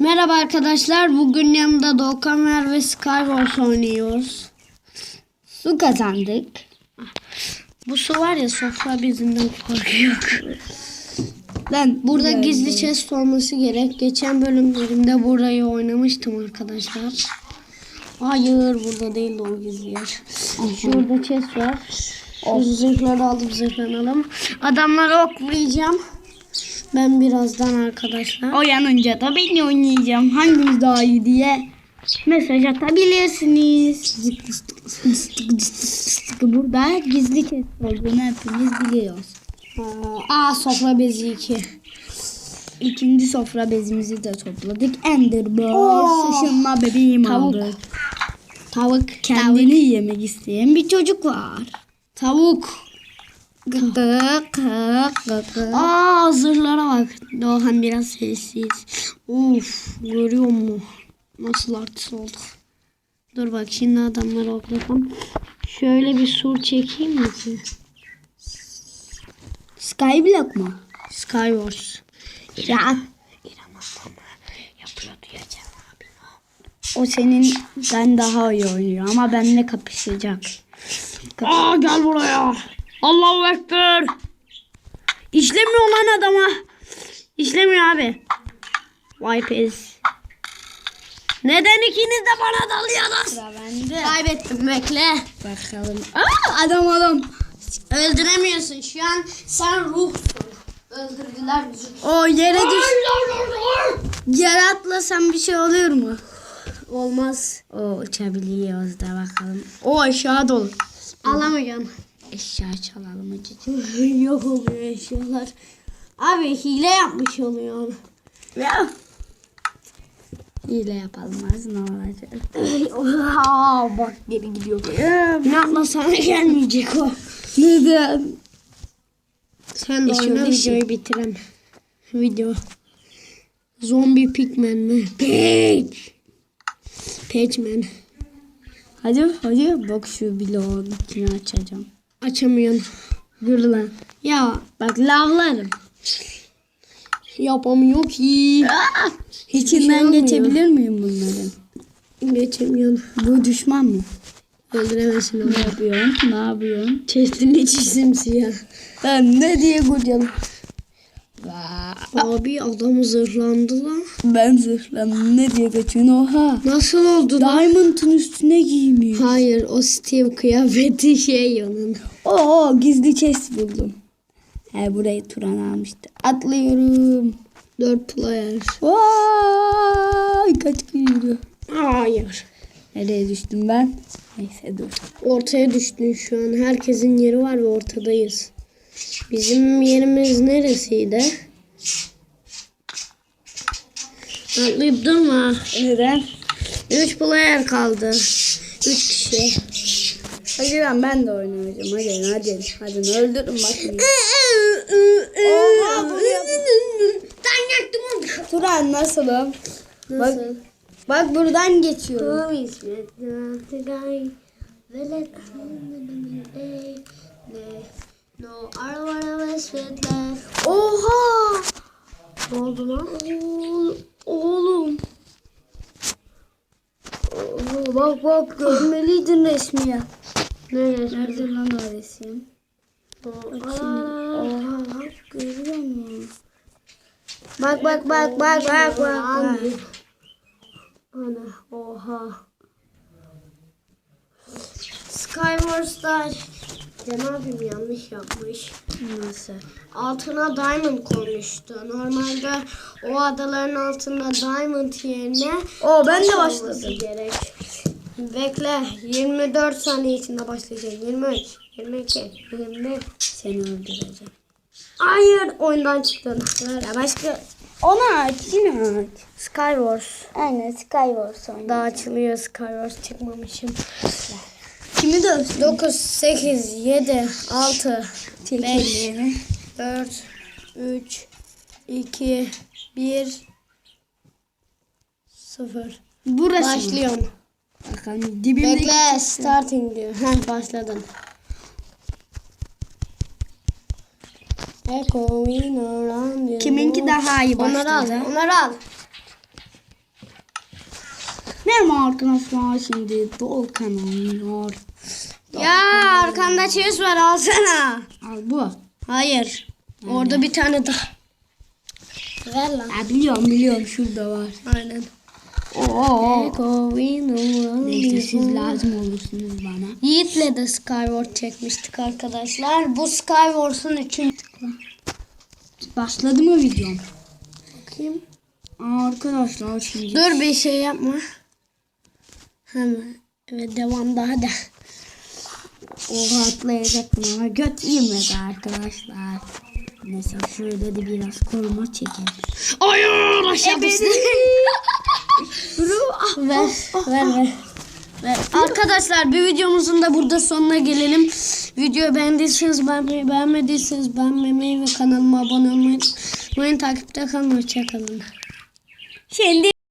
Merhaba arkadaşlar. Bugün yanımda Doğukan Mer ve Skywars oynuyoruz. Su kazandık. Bu su var ya sofra bezinden korkuyor. Lan Burada gizli chest olması gerek. Geçen bölümlerimde burayı oynamıştım arkadaşlar. Hayır burada değil de o gizli yer. Şurada chest var. Şu zırhları alıp zırhlanalım. Adamları oklayacağım. Ben birazdan arkadaşlar. Oyanınca da ben oynayacağım. Hangimiz daha iyi diye mesaj atabilirsiniz. Burada gizli kes olduğunu hepimiz biliyoruz. Aa sofra bezi 2. İkinci sofra bezimizi de topladık. Enderbox, Oo. ışınma bebeğim Tavuk. aldık. Tavuk. Kendini yemek isteyen bir çocuk var. Tavuk. Gık gık. Aa zırhlara bak. Doğan biraz sessiz. Uf görüyor musun? Nasıl artist olduk. Dur bak şimdi adamları oklatalım. Şöyle bir sur çekeyim mi ki? Skyblock mu? Skywars. Ya İrem ablamı yapıyor diyeceğim abi. o senin ben daha iyi oynuyor ama benimle kapışacak. Aa gel buraya. Allahu Ekber. İşlemiyor lan adama. İşlemiyor abi. Vay pez. Neden ikiniz de bana dalıyorsunuz? Bende. Kaybettim bekle. Bakalım. Aa, adam adam. Öldüremiyorsun şu an sen ruhsun. Öldürdüler bizi. O yere düş. Yere atlasam bir şey oluyor mu? Olmaz. O uçabiliyoruz da bakalım. O aşağı dolu. Alamayacaksın. Eşya çalalım acıcık. Yok oluyor eşyalar. Abi hile yapmış oluyor. Ya. Hile yapalım ne olacak? Aa, bak geri gidiyor. İnatla sana gelmeyecek o. Neden? Sen de oyna öyle şey. videoyu bitirem. Video. Zombi pigman mi? Pig. Pigman. Hadi hadi bak şu bloğun içini açacağım. Açamıyorsun. Dur lan. Ya Bak lavlarım. yapamıyor ki. İçinden olmuyor. geçebilir miyim bunların? Geçemiyorsun. Bu düşman mı? Öldüremezsin onu. Ne yapıyorsun? Ne yapıyorsun? Chest'in içi simsiyah. Ben ne diye kurcalım? Abi adam zırhlandı lan. Ben zırhlandım. Ne diye kaçıyorsun? Oha. Nasıl oldu lan? Diamond'ın üstüne giymiş. Hayır o Steve kıyafeti şey onun. Oo gizli chest buldum. He burayı Turan almıştı. Atlıyorum. Dört player. Vay kaç yürü. Hayır. Nereye düştüm ben? Neyse dur. Ortaya düştün şu an. Herkesin yeri var ve ortadayız. Bizim yerimiz neresiydi? Atlayıp durma. Neden? Üç player kaldı. Üç kişi. Hadi lan ben de oynayacağım. Hadi hadi. Hadi öldürün bakayım. Oha, bunu Ben yaktım onu. Turan nasılım? Bak, Nasıl? bak buradan geçiyorum. No arvara ve svetler. Oha! Ne oldu lan? Oğlum. Oğlum. Oo, bak bak görmeliydin resmiye. Nereye? Nerede lan o resim? Aa, Oha bak görüyor musun? Bak bak bak bak bak bak. bak. Ana oha. Skywars'ta Cem abim yanlış yapmış. Nasıl? Altına diamond koymuştu. Normalde o adaların altında diamond yerine Oo ben de başladım. gerek. Bekle 24 saniye içinde başlayacak. 23, 22, 21. Seni öldüreceğim. Hayır oyundan çıktın. Ya başka... Onu aç yine aç. Skywars. Aynen Skywars oynuyor. Daha açılıyor Skywars çıkmamışım. Kimi dövsün? 9, 8, 7, 6, Çek 5, ellerini. 4, 3, 2, 1, 0. Burası? Başlıyorum. Bakalım dibimdeki... Bekle starting diyor. Heh başladın. Echoing around you. Kiminki daha iyi Onları al. başladı? Onları al. Merhaba arkadaşlar şimdi Dolkan oynuyor. Ya arkanda chest var alsana. Al bu. Hayır. Orada bir tane daha. Ver lan. Ha, biliyorum biliyorum şurada var. Aynen. Oo. Neyse siz lazım olursunuz bana. Yiğit'le de Skyward çekmiştik arkadaşlar. Bu Skyward'un üçüncü. Başladı mı videom? Bakayım. Arkadaşlar şimdi. Dur bir şey yapma. Hemen. Evet devam daha da. Oha atlayacaktım ama göt yemedi arkadaşlar. Neyse şurada da biraz koruma çekelim. Hayır aşağı düştü. ver, ver, ver. Ver. Arkadaşlar bir videomuzun da burada sonuna gelelim. Videoyu beğendiyseniz beğenmeyi, beğenmediyseniz beğenmemeyi ve kanalıma abone olmayı unutmayın. Takipte kalın. Hoşçakalın. Şimdi